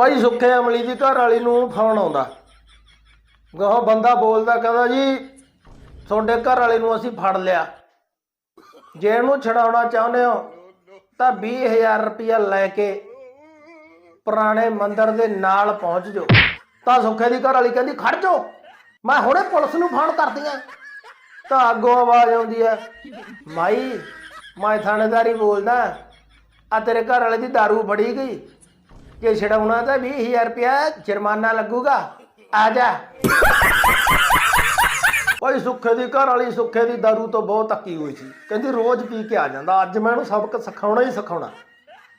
ਭਾਈ ਸੁੱਖੇ ਅਮਲੀ ਦੀ ਘਰ ਵਾਲੀ ਨੂੰ ਫੋਨ ਆਉਂਦਾ। ਗਾਹ ਬੰਦਾ ਬੋਲਦਾ, ਕਹਿੰਦਾ ਜੀ, ਤੁਹਾਡੇ ਘਰ ਵਾਲੇ ਨੂੰ ਅਸੀਂ ਫੜ ਲਿਆ। ਜੇ ਇਹਨੂੰ ਛਡਾਉਣਾ ਚਾਹੁੰਦੇ ਹੋ, ਤਾਂ 20000 ਰੁਪਇਆ ਲੈ ਕੇ ਪੁਰਾਣੇ ਮੰਦਿਰ ਦੇ ਨਾਲ ਪਹੁੰਚ ਜਾਓ। ਤਾਂ ਸੁੱਖੇ ਦੀ ਘਰ ਵਾਲੀ ਕਹਿੰਦੀ, ਖੜ ਜਾਓ। ਮੈਂ ਹੁਣੇ ਪੁਲਿਸ ਨੂੰ ਫੋਨ ਕਰਦੀ ਆ ਤਾਂ ਅੱਗੋਂ ਆਵਾਜ਼ ਆਉਂਦੀ ਹੈ, ਮਾਈ, ਮੈਂ ਥਾਣੇਦਾਰੀ ਬੋਲਦਾ, ਆ ਤੇਰੇ ਘਰ ਵਾਲੇ ਦੀ दारू ਫੜੀ ਗਈ। ਜੇ ਛਡਾਉਣਾ ਤਾਂ 20000 ਰੁਪਇਆ ਜੁਰਮਾਨਾ ਲੱਗੂਗਾ। ਆ ਜਾ। ਭਾਈ ਸੁੱਖੇ ਦੀ ਘਰ ਵਾਲੀ ਸੁੱਖੇ ਦੀ दारू ਤੋਂ ਬਹੁਤ ਤੱਕੀ ਹੋਈ ਸੀ। ਕਹਿੰਦੀ ਰੋਜ਼ ਪੀ ਕੇ ਆ ਜਾਂਦਾ। ਅੱਜ ਮੈਂ ਇਹਨੂੰ ਸਬਕ ਸਿਖਾਉਣਾ ਹੀ ਸਿਖਾਉਣਾ।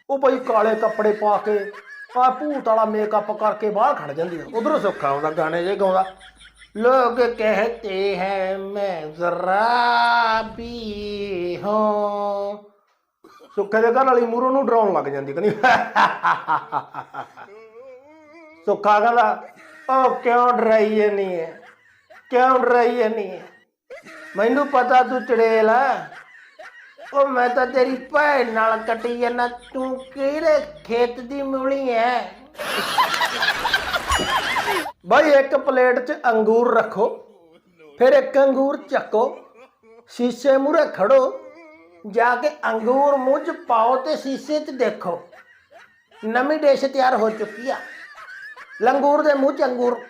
ਉਹ ਭਾਈ ਕਾਲੇ ਕੱਪੜੇ ਪਾ ਕੇ, ਆ ਭੂਤ ਵਾਲਾ ਮੇਕਅਪ ਕਰਕੇ ਬਾਹਰ ਖੜ ਜਾਂਦੀ ਆ। ਉਧਰੋਂ ਸੁੱਖਾ ਆਉਂਦਾ, ਗਾਣੇ ਜੇ ਗਾਉਂਦਾ। ਲੋਕ ਕਹਤੇ ਹੈ, ਮੈਂ ਜ਼ਰਾ ਵੀ ਹਾਂ। ਸੁੱਖੇ ਦੇ ਘਰ ਵਾਲੀ ਮੂਰੋਂ ਨੂੰ ਡਰਾਉਣ ਲੱਗ ਜਾਂਦੀ, ਕਹਿੰਦੀ, ਸੁੱਖਾ ਕਹਿੰਦਾ, ਉਹ ਕਿਉਂ ਡਰਾਈ ਨਹੀਂ ਹੈ ਕਿਉਂ ਡਰਾਈ ਨਹੀਂ ਹੈ ਮੈਨੂੰ ਪਤਾ ਤੂੰ ਚੜੇਲ ਆ ਉਹ ਮੈਂ ਤਾਂ ਤੇਰੀ ਭੈਣ ਨਾਲ ਕੱਟੀ ਜਾਂਦਾ, ਤੂੰ ਕਿਹੜੇ ਖੇਤ ਦੀ ਮੂਲੀ ਐ? ਭਾਈ ਇੱਕ ਪਲੇਟ 'ਚ ਅੰਗੂਰ ਰੱਖੋ, ਫਿਰ ਇੱਕ ਅੰਗੂਰ ਚੱਕੋ, ਸ਼ੀਸ਼ੇ ਮੂਰੇ ਖੜੋ ਜਾ ਕੇ ਅੰਗੂਰ ਮੂੰਹ ਪਾਓ ਤੇ ਸ਼ੀਸ਼ੇ 'ਚ ਦੇਖੋ। ਨਵੀਂ ਡਿਸ਼ ਤਿਆਰ ਹੋ ਚੁੱਕੀ ਆ। ਲੰਗੂਰ ਦੇ ਮੂੰਹ 'ਚ ਅੰਗੂਰ।